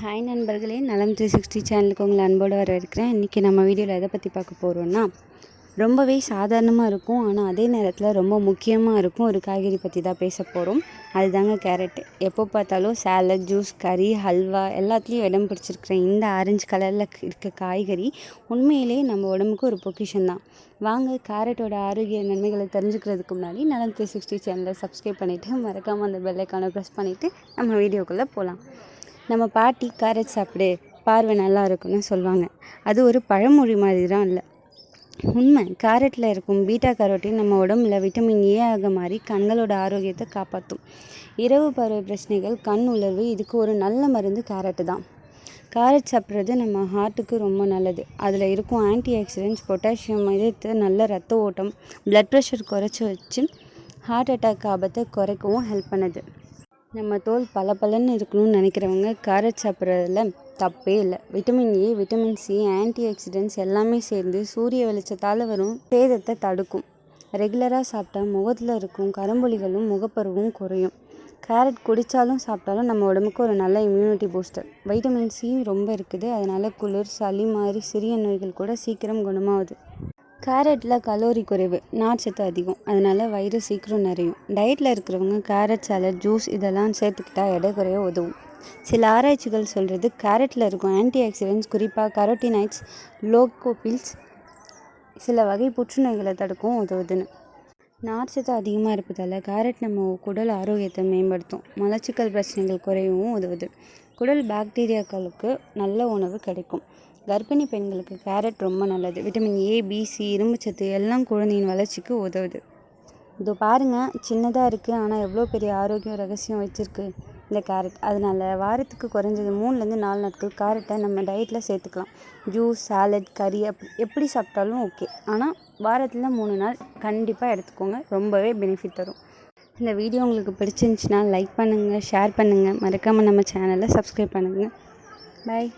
Hi நண்பர்களே நலம் three sixty சேனலுக்கு உங்களை அன்போடு வரவேற்கிறேன். இன்றைக்கி நம்ம வீடியோவில் எதை பற்றி பார்க்க போகிறோன்னா ரொம்பவே சாதாரணமாக இருக்கும் ஆனால் அதே நேரத்தில் ரொம்ப முக்கியமாக இருக்கும். ஒரு காய்கறி பற்றி தான் பேச போகிறோம் அதுதாங்க கேரட். எப்போ பார்த்தாலும் சேலட் ஜூஸ் கறி ஹல்வா எல்லாத்துலேயும் இடம் பிடிச்சிருக்கிற இந்த ஆரஞ்சு கலரில் இருக்க காய்கறி உண்மையிலேயே நம்ம உடம்புக்கு ஒரு பொக்கிஷன் தான். வாங்க கேரட்டோட ஆரோக்கிய நன்மைகளை தெரிஞ்சுக்கிறதுக்கு முன்னாடி நலம் த்ரீ சிக்ஸ்டி சேனலை சப்ஸ்கிரைப் பண்ணிவிட்டு மறக்காமல் அந்த பெல்லைக்கான ப்ரெஸ் பண்ணிவிட்டு நம்ம வீடியோக்குள்ளே போகலாம் நம்ம பாட்டி கேரட் சாப்பிடு பார்வை நல்லா இருக்குன்னு சொல்லுவாங்க. அது ஒரு பழமொழி மாதிரி தான் இல்லை. உண்மை கேரட்டில் இருக்கும் பீட்டா கரோட்டின் நம்ம உடம்புல விட்டமின் ஏ ஆக மாறி கண்களோட ஆரோக்கியத்தை காப்பாற்றும் இரவு பருவ பிரச்சனைகள் கண் உலர்வு இதுக்கு ஒரு நல்ல மருந்து கேரட்டு தான். கேரட் சாப்பிட்றது நம்ம ஹார்ட்டுக்கு ரொம்ப நல்லது. அதில் இருக்கும் ஆன்டி ஆக்சிடென்ட்ஸ் பொட்டாசியம் இதயத்தை நல்ல ரத்த ஓட்டம் ப்ளட் ப்ரெஷர் குறைச்சி வச்சு ஹார்ட் அட்டாக் ஆபத்தை குறைக்கவும் ஹெல்ப் பண்ணுது. நம்ம தோல் பளபளன்னு இருக்கணும்னு நினைக்கிறவங்க கேரட் சாப்பிட்றதுல தப்பே இல்லை. Vitamin A vitamin C antioxidants எல்லாமே சேர்ந்து சூரிய வெளிச்சத்தால் வரும் சேதத்தை தடுக்கும். ரெகுலராக சாப்பிட்டா முகத்தில் இருக்கும் கரும்புலிகளும் முகப்பருவும் குறையும். கேரட் குடித்தாலும் சாப்பிட்டாலும் நம்ம உடம்புக்கு ஒரு நல்ல இம்யூனிட்டி பூஸ்டர் வைட்டமின் சி ரொம்ப இருக்குது. அதனால் குளிர் சளி மாதிரி சிறிய நோய்கள் கூட சீக்கிரம் குணமாகுது. கேரட்டில் கலோரி குறைவு நார்ச்சத்து அதிகம். அதனால் வயிறு சீக்கிரம் நிறையும். டயட்டில் இருக்கிறவங்க கேரட் சாலட் ஜூஸ் இதெல்லாம் சேர்த்துக்கிட்டா எடை குறைய உதவும். சில ஆராய்ச்சிகள் சொல்கிறது கேரட்டில் இருக்கும் ஆன்டி ஆக்சிடென்ட்ஸ் குறிப்பாக கரோட்டினைட்ஸ் லோகோபில்ஸ் சில வகை புற்றுநோய்களை தடுக்கவும் உதவுதுன்னு. நார்ச்சத்து அதிகமாக இருப்பதால் கேரட் நம்ம குடல் ஆரோக்கியத்தை மேம்படுத்தும். மலச்சிக்கல் பிரச்சனைகள் குறையவும் உதவுது. குடல் பாக்டீரியாக்களுக்கு நல்ல உணவு கிடைக்கும். கர்ப்பிணி பெண்களுக்கு கேரட் ரொம்ப நல்லது. விட்டமின் ஏ பிசி இரும்புச்சத்து எல்லாம் குழந்தையின் வளர்ச்சிக்கு உதவுது. இதோ பாருங்கள் சின்னதாக இருக்குது ஆனால் எவ்வளோ பெரிய ஆரோக்கியம் ரகசியம் வச்சுருக்கு. இந்த கேரட் அதனால் வாரத்துக்கு குறைஞ்சது மூணுலேருந்து நாலு நாட்கள் கேரட்டை நம்ம டயட்டில் சேர்த்துக்கலாம். ஜூஸ் சாலட் கறி அப் எப்படி சாப்பிட்டாலும் ஓகே ஆனால் வாரத்தில் மூணு நாள் கண்டிப்பாக எடுத்துக்கோங்க. ரொம்பவே பெனிஃபிட் தரும். இந்த வீடியோ உங்களுக்கு பிடிச்சிருந்துச்சின்னா லைக் பண்ணுங்கள் ஷேர் பண்ணுங்கள் மறக்காமல் நம்ம சேனலை சப்ஸ்கிரைப் பண்ணுங்கள் பாய்